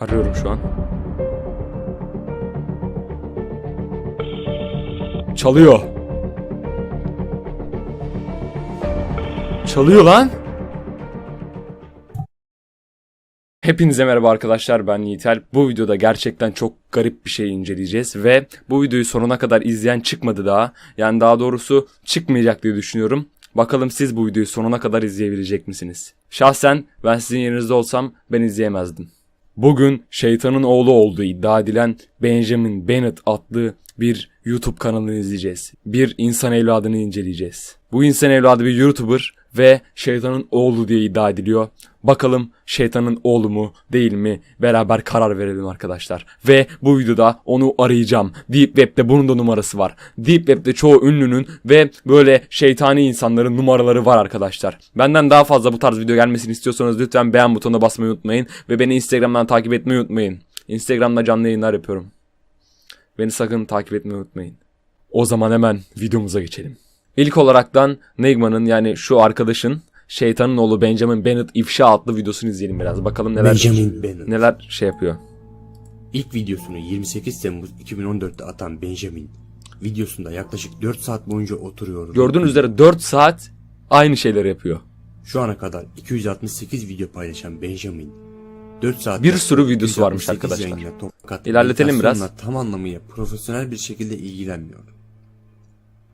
Arıyorum şu an. Çalıyor. Çalıyor lan. Hepinize merhaba arkadaşlar ben Yiğitel. Bu videoda gerçekten çok garip bir şey inceleyeceğiz ve bu videoyu sonuna kadar izleyen çıkmadı daha. Yani daha doğrusu çıkmayacak diye düşünüyorum. Bakalım siz bu videoyu sonuna kadar izleyebilecek misiniz? Şahsen ben sizin yerinizde olsam ben izleyemezdim. Bugün şeytanın oğlu olduğu iddia edilen Benjamin Bennett adlı bir YouTube kanalını izleyeceğiz. Bir insan evladını inceleyeceğiz. Bu insan evladı bir YouTuber ve şeytanın oğlu diye iddia ediliyor. Bakalım şeytanın oğlu mu değil mi beraber karar verelim arkadaşlar. Ve bu videoda onu arayacağım. Deep Web'de bunun da numarası var. Deep Web'de çoğu ünlünün ve böyle şeytani insanların numaraları var arkadaşlar. Benden daha fazla bu tarz video gelmesini istiyorsanız lütfen beğen butonuna basmayı unutmayın. Ve beni Instagram'dan takip etmeyi unutmayın. Instagram'da canlı yayınlar yapıyorum. Beni sakın takip etmeyi unutmayın. O zaman hemen videomuza geçelim. İlk olaraktan Negma'nın yani şu arkadaşın şeytanın oğlu Benjamin Bennett ifşa adlı videosunu izleyelim biraz. Bakalım neler Benjamin Bennett. neler şey yapıyor. İlk videosunu 28 Temmuz 2014'te atan Benjamin, videosunda yaklaşık 4 saat boyunca oturuyor. Gördüğünüz üzere 4 saat aynı şeyleri yapıyor. Şu ana kadar 268 video paylaşan Benjamin, 4 saat Bir sürü videosu varmış arkadaşlar. İlerletelim biraz. Tam anlamıyla profesyonel bir şekilde ilgilenmiyor.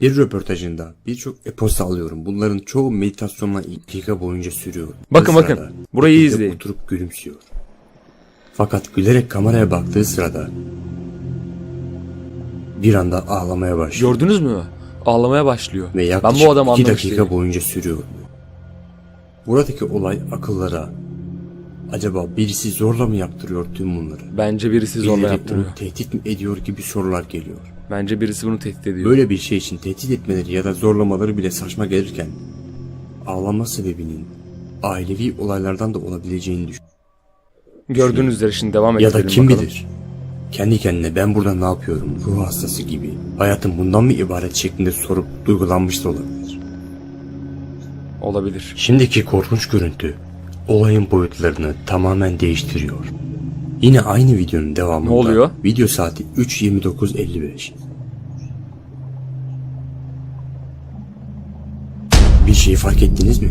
Bir röportajında birçok e-posta alıyorum. Bunların çoğu meditasyonla dakika boyunca sürüyor. Bakın, bakın. Burayı bir de izleyin. Oturup gülümsüyor. Fakat gülerek kameraya baktığı sırada bir anda ağlamaya başlıyor. Gördünüz mü? Ağlamaya başlıyor. Ve Ben yaklaşık bu adamı 2 anlamış dakika değilim. boyunca sürüyor. Buradaki olay akıllara acaba birisi zorla mı yaptırıyor tüm bunları? Bence birisi zorla Birileri yaptırıyor. onu tehdit mi ediyor gibi sorular geliyor. Bence birisi bunu tehdit ediyor. Böyle bir şey için tehdit etmeleri ya da zorlamaları bile saçma gelirken ağlama sebebinin ailevi olaylardan da olabileceğini düşün. Gördüğünüz üzere şimdi devam Ya edelim da kim bakalım. bilir? Kendi kendine ben burada ne yapıyorum ruh hastası gibi hayatım bundan mı ibaret şeklinde sorup duygulanmış da olabilir. Olabilir. Şimdiki korkunç görüntü olayın boyutlarını tamamen değiştiriyor. Yine aynı videonun devamında Ne oluyor? video saati 3.29.55 Bir şey fark ettiniz mi?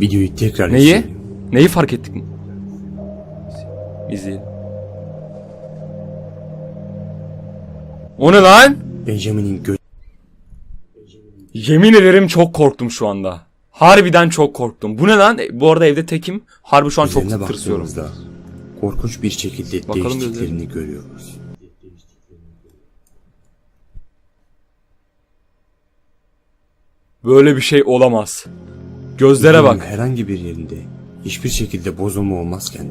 Videoyu tekrar Neyi? izleyelim. Neyi fark ettik mi? İzleyelim. O ne lan? Benjamin'in gö Yemin ederim çok korktum şu anda. Harbiden çok korktum. Bu ne lan? E, Bu arada evde tekim. Harbi şu an çok gözlerine tırsıyorum. baktığımızda korkunç bir şekilde Bakalım değiştiklerini görüyoruz. Böyle bir şey olamaz. Gözlere bak. Herhangi bir yerinde hiçbir şekilde bozulma olmazken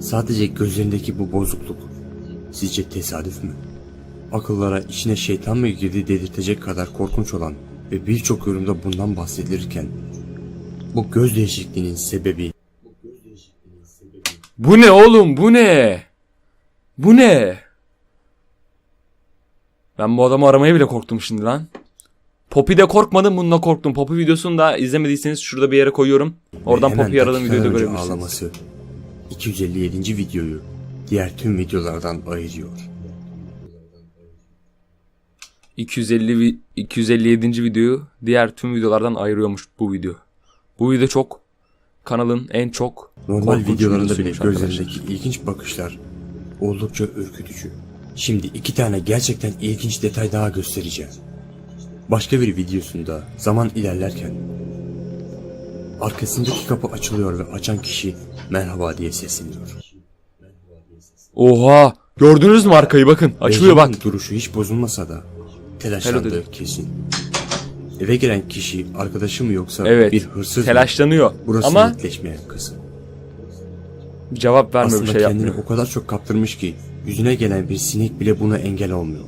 sadece gözlerindeki bu bozukluk sizce tesadüf mü? Akıllara içine şeytan mı girdi dedirtecek kadar korkunç olan ve birçok yorumda bundan bahsedilirken bu göz değişikliğinin sebebi Bu ne oğlum? Bu ne? Bu ne? Ben bu adamı aramaya bile korktum şimdi lan. Poppy'de korkmadım bununla korktum. Poppy videosunu da izlemediyseniz şurada bir yere koyuyorum. Oradan Poppy'yi aradığım videoyu da görebilirsiniz. ağlaması 257. videoyu diğer tüm videolardan ayırıyor. 250 vi- 257. videoyu diğer tüm videolardan ayırıyormuş bu video. Bu video çok kanalın en çok Normal videolarında bile gözlerindeki ilginç bakışlar oldukça ürkütücü. Şimdi iki tane gerçekten ilginç detay daha göstereceğim. Başka bir videosunda zaman ilerlerken arkasındaki kapı açılıyor ve açan kişi merhaba diye sesleniyor. Oha! Gördünüz mü arkayı bakın. Açılıyor bak. Benjamin'in duruşu hiç bozulmasa da dedi. kesin. Eve giren kişi arkadaşı mı yoksa Evet. bir hırsız mı? Telaşlanıyor. Burası Ama netleşmeyen kız. bir cevap vermiyor Aslında bir şey kendini yapmıyor. o kadar çok kaptırmış ki yüzüne gelen bir sinek bile buna engel olmuyor.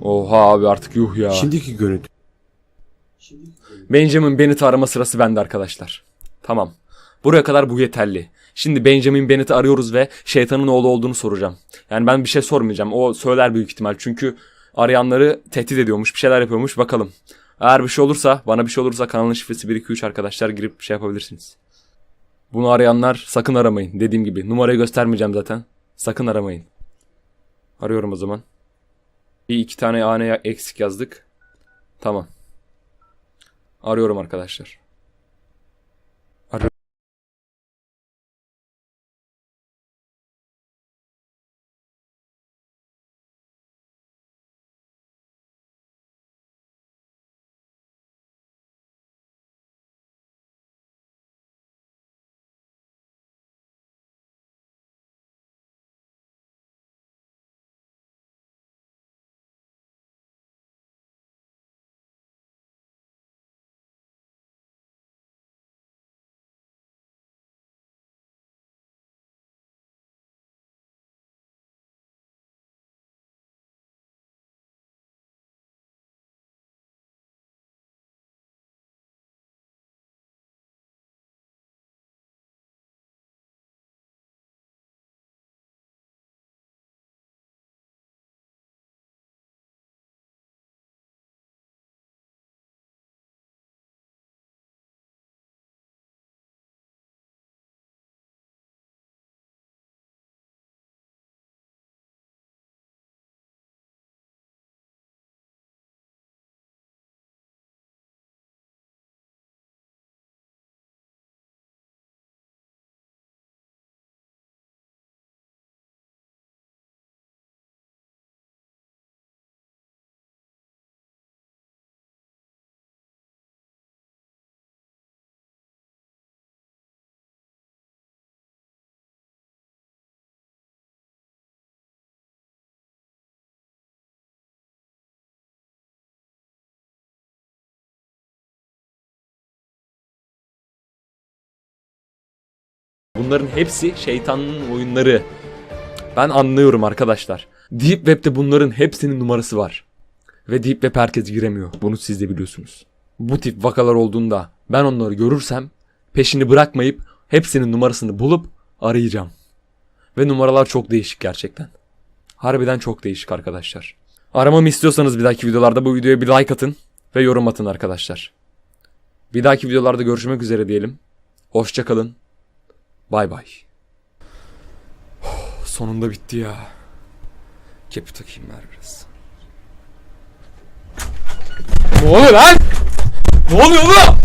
Oha abi artık yuh ya. Şimdiki görüntü Benjamin Bennett'i arama sırası bende arkadaşlar. Tamam. Buraya kadar bu yeterli. Şimdi Benjamin Bennett'i arıyoruz ve şeytanın oğlu olduğunu soracağım. Yani ben bir şey sormayacağım. O söyler büyük ihtimal. Çünkü arayanları tehdit ediyormuş. Bir şeyler yapıyormuş. Bakalım. Eğer bir şey olursa, bana bir şey olursa kanalın şifresi 123 arkadaşlar girip şey yapabilirsiniz. Bunu arayanlar sakın aramayın. Dediğim gibi numarayı göstermeyeceğim zaten. Sakın aramayın. Arıyorum o zaman. Bir iki tane hane eksik yazdık. Tamam. Arıyorum arkadaşlar. Bunların hepsi şeytanın oyunları. Ben anlıyorum arkadaşlar. Deep Web'de bunların hepsinin numarası var. Ve Deep Web herkes giremiyor. Bunu siz de biliyorsunuz. Bu tip vakalar olduğunda ben onları görürsem peşini bırakmayıp hepsinin numarasını bulup arayacağım. Ve numaralar çok değişik gerçekten. Harbiden çok değişik arkadaşlar. Aramamı istiyorsanız bir dahaki videolarda bu videoya bir like atın ve yorum atın arkadaşlar. Bir dahaki videolarda görüşmek üzere diyelim. Hoşçakalın. Bay bay. Sonunda bitti ya. Kepi takayım ver biraz. Ne oluyor lan? Ne oluyor oğlum?